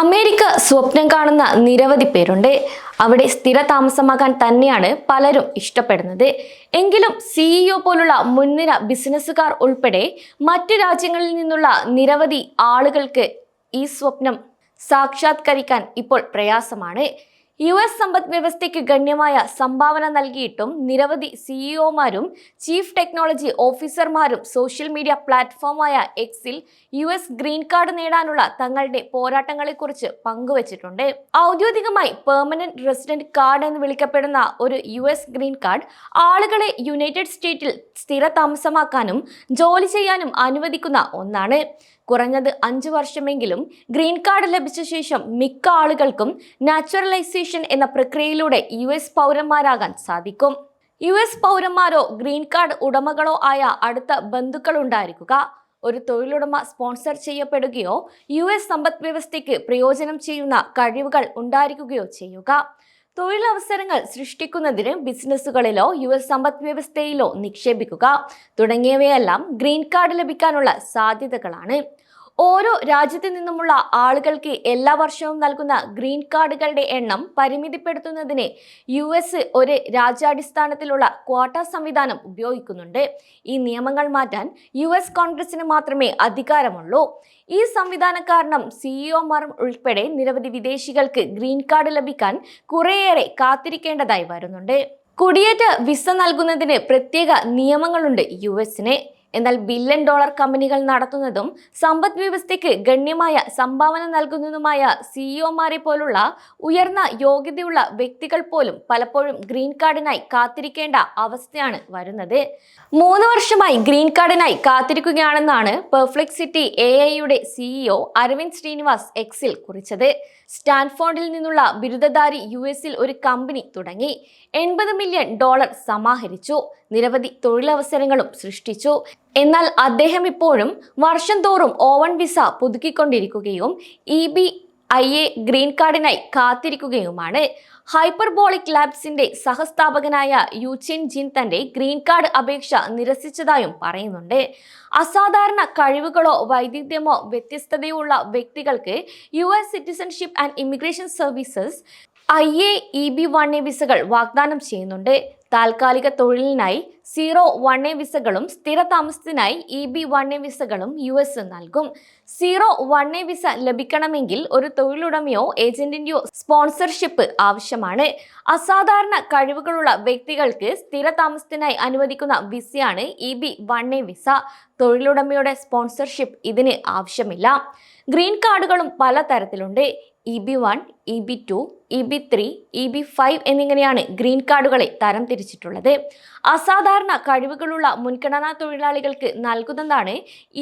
America സ്വപ്നം കാണുന്ന നിരവധി പേരുണ്ട്. അവിടെ സ്ഥിര താമസമാകാൻ തന്നെയാണ് പലരും ഇഷ്ടപ്പെടുന്നത്. എങ്കിലും സിഇഒ പോലുള്ള മുൻനിര ബിസിനസ്സുകാർ ഉൾപ്പെടെ മറ്റ് രാജ്യങ്ങളിൽ നിന്നുള്ള നിരവധി ആളുകൾക്ക് ഈ സ്വപ്നം സാക്ഷാത്കരിക്കാൻ ഇപ്പോൾ പ്രയാസമാണ്. യു എസ് സമ്പദ് വ്യവസ്ഥയ്ക്ക് ഗണ്യമായ സംഭാവന നൽകിയിട്ടും നിരവധി സിഇഒമാരും ചീഫ് ടെക്നോളജി ഓഫീസർമാരും സോഷ്യൽ മീഡിയ പ്ലാറ്റ്ഫോമായ എക്സിൽ യു എസ് ഗ്രീൻ കാർഡ് നേടാനുള്ള തങ്ങളുടെ പോരാട്ടങ്ങളെക്കുറിച്ച് പങ്കുവച്ചിട്ടുണ്ട്. ഔദ്യോഗികമായി പെർമനന്റ് റെസിഡന്റ് കാർഡ് എന്ന് വിളിക്കപ്പെടുന്ന ഒരു യു എസ് ഗ്രീൻ കാർഡ് ആളുകളെ യുണൈറ്റഡ് സ്റ്റേറ്റിൽ സ്ഥിര താമസമാക്കാനും ജോലി ചെയ്യാനും അനുവദിക്കുന്ന ഒന്നാണ്. കുറഞ്ഞത് അഞ്ച് വർഷമെങ്കിലും ഗ്രീൻ കാർഡ് ലഭിച്ച ശേഷം മിക്ക ആളുകൾക്കും നാച്ചുറലൈസേഷൻ എന്ന പ്രക്രിയയിലൂടെ യു എസ് പൗരന്മാരാകാൻ സാധിക്കും. യു എസ് പൗരന്മാരോ ഗ്രീൻ കാർഡ് ഉടമകളോ ആയ അടുത്ത ബന്ധുക്കളുണ്ടായിരിക്കുക ഒരു തൊഴിലുടമ സ്പോൺസർ ചെയ്യപ്പെടുകയോ യു എസ് സമ്പദ് വ്യവസ്ഥയ്ക്ക് പ്രയോജനം ചെയ്യുന്ന കഴിവുകൾ ഉണ്ടായിരിക്കുകയോ ചെയ്യുക. തൊഴിലവസരങ്ങൾ സൃഷ്ടിക്കുന്നതിന് ബിസിനസ്സുകളിലോ യു എസ് സമ്പദ് വ്യവസ്ഥയിലോ നിക്ഷേപിക്കുക. തുടങ്ങിയവയെല്ലാം ഗ്രീൻ കാർഡ് ലഭിക്കാനുള്ള സാധ്യതകളാണ്. ഓരോ രാജ്യത്തു നിന്നുമുള്ള ആളുകൾക്ക് എല്ലാ വർഷവും നൽകുന്ന ഗ്രീൻ കാർഡുകളുടെ എണ്ണം പരിമിതിപ്പെടുത്തുന്നതിന് യു എസ് ഒരു രാജ്യാടിസ്ഥാനത്തിലുള്ള ക്വാട്ട സംവിധാനം ഉപയോഗിക്കുന്നുണ്ട്. ഈ നിയമങ്ങൾ മാറ്റാൻ യു എസ് കോൺഗ്രസിന് മാത്രമേ അധികാരമുള്ളൂ. ഈ സംവിധാനം കാരണം സിഇഒമാർ ഉൾപ്പെടെ നിരവധി വിദേശികൾക്ക് ഗ്രീൻ കാർഡ് ലഭിക്കാൻ കുറേയേറെ കാത്തിരിക്കേണ്ടതായി വരുന്നുണ്ട്. കുടിയേറ്റ വിസ നൽകുന്നതിന് പ്രത്യേക നിയമങ്ങളുണ്ട് യു എസിന്. എന്നാൽ ബില്യൺ ഡോളർ കമ്പനികൾ നടത്തുന്നതും സമ്പദ് വ്യവസ്ഥയ്ക്ക് ഗണ്യമായ സംഭാവന നൽകുന്നതുമായ സിഇഒമാരെ പോലുള്ള ഉയർന്ന യോഗ്യതയുള്ള വ്യക്തികൾ പോലും പലപ്പോഴും ഗ്രീൻ കാർഡിനായി കാത്തിരിക്കേണ്ട അവസ്ഥയാണ് വരുന്നത്. മൂന്ന് വർഷമായി ഗ്രീൻ കാർഡിനായി കാത്തിരിക്കുകയാണെന്നാണ് പെർഫ്ലെക്സിറ്റി എ ഐയുടെ സിഇഒ അരവിന്ദ് ശ്രീനിവാസ് എക്സിൽ കുറിച്ചത്. സ്റ്റാൻഫോർഡിൽ നിന്നുള്ള ബിരുദധാരി യു എസിൽ ഒരു കമ്പനി തുടങ്ങി. എൺപത് മില്യൺ ഡോളർ സമാഹരിച്ചു. നിരവധി തൊഴിലവസരങ്ങളും സൃഷ്ടിച്ചു. എന്നാൽ അദ്ദേഹം ഇപ്പോഴും വർഷം തോറും O one visa പുതുക്കിക്കൊണ്ടിരിക്കുകയും E B I A green കാർഡിനായി കാത്തിരിക്കുകയുമാണ്. ഹൈപ്പർബോളിക് ലാബ്സിന്റെ സഹസ്ഥാപകനായ യുചിൻ ജിൻ തന്റെ ഗ്രീൻ കാർഡ് അപേക്ഷ നിരസിച്ചതായും പറയുന്നുണ്ട്. അസാധാരണ കഴിവുകളോ വൈദഗ്ധ്യമോ വ്യത്യസ്തതയോ ഉള്ള വ്യക്തികൾക്ക് U S citizenship and immigration services I A E B one A വിസകൾ വാഗ്ദാനം ചെയ്യുന്നുണ്ട്. താൽക്കാലിക തൊഴിലിനായി സീറോ വൺ എ വിസകളും സ്ഥിര താമസത്തിനായി ഇ ബി വൺ എ വിസകളും യു എസ് നൽകും. സീറോ വൺ എ വിസ ലഭിക്കണമെങ്കിൽ ഒരു തൊഴിലുടമയോ ഏജന്റിന്റെയോ സ്പോൺസർഷിപ്പ് ആവശ്യമാണ്. അസാധാരണ കഴിവുകളുള്ള വ്യക്തികൾക്ക് സ്ഥിര താമസത്തിനായി അനുവദിക്കുന്ന വിസയാണ് E B one A visa. തൊഴിലുടമയുടെ sponsorship ഇതിന് ആവശ്യമില്ല. ഗ്രീൻ കാർഡുകളും പല തരത്തിലുണ്ട് E B one E B two E B three E B five എന്നിങ്ങനെയാണ് ഗ്രീൻ കാർഡുകളെ തരം തിരിച്ചിട്ടുള്ളത് അസാധാരണ കഴിവുകളുള്ള മുൻഗണനാ തൊഴിലാളികൾക്ക് നൽകുന്നതാണ്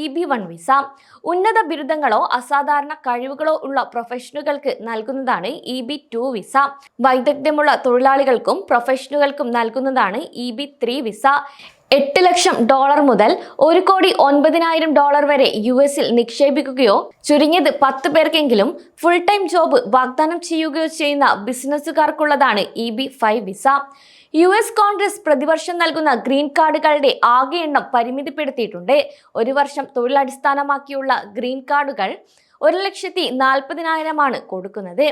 ഇ ബി വൺ വിസ. ഉന്നത ബിരുദങ്ങളോ അസാധാരണ കഴിവുകളോ ഉള്ള പ്രൊഫഷനുകൾക്ക് നൽകുന്നതാണ് ഇ ബി ടു വിസ. വൈദഗ്ധ്യമുള്ള തൊഴിലാളികൾക്കും പ്രൊഫഷനുകൾക്കും നൽകുന്നതാണ് ഇ ബി ത്രീ വിസ. എട്ട് ലക്ഷം ഡോളർ മുതൽ ഒരു കോടി ഒൻപതിനായിരം ഡോളർ വരെ യു എസിൽ നിക്ഷേപിക്കുകയോ ചുരുങ്ങിയത് പത്ത് പേർക്കെങ്കിലും ഫുൾ ടൈം ജോബ് വാഗ്ദാനം ചെയ്യുകയോ ചെയ്യുന്ന ബിസിനസ്സുകാർക്കുള്ളതാണ് E B five visa U S Congress പ്രതിവർഷം നൽകുന്ന ഗ്രീൻ കാർഡുകളുടെ ആകെ എണ്ണം പരിമിതിപ്പെടുത്തിയിട്ടുണ്ട്. ഒരു വർഷം തൊഴിലടിസ്ഥാനമാക്കിയുള്ള ഗ്രീൻ കാർഡുകൾ ഒരു ലക്ഷത്തി നാൽപ്പതിനായിരമാണ് കൊടുക്കുന്നത്.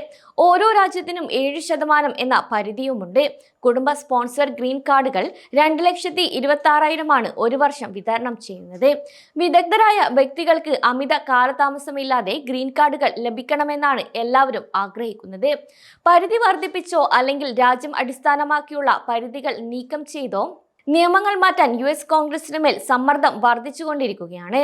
ഓരോ രാജ്യത്തിനും ഏഴ് ശതമാനം എന്ന പരിധിയുമുണ്ട്. കുടുംബ സ്പോൺസർ ഗ്രീൻ കാർഡുകൾ രണ്ട് ലക്ഷത്തി ഇരുപത്തി ആറായിരമാണ് ഒരു വർഷം വിതരണം ചെയ്യുന്നത്. വിദഗ്ധരായ വ്യക്തികൾക്ക് അമിത കാലതാമസമില്ലാതെ ഗ്രീൻ കാർഡുകൾ ലഭിക്കണമെന്നാണ് എല്ലാവരും ആഗ്രഹിക്കുന്നത്. പരിധി വർദ്ധിപ്പിച്ചോ അല്ലെങ്കിൽ രാജ്യം അടിസ്ഥാനമാക്കിയുള്ള പരിധികൾ നീക്കം ചെയ്തോ നിയമങ്ങൾ മാറ്റാൻ യു എസ് കോൺഗ്രസിന് മേൽ സമ്മർദ്ദം വർദ്ധിച്ചുകൊണ്ടിരിക്കുകയാണ്.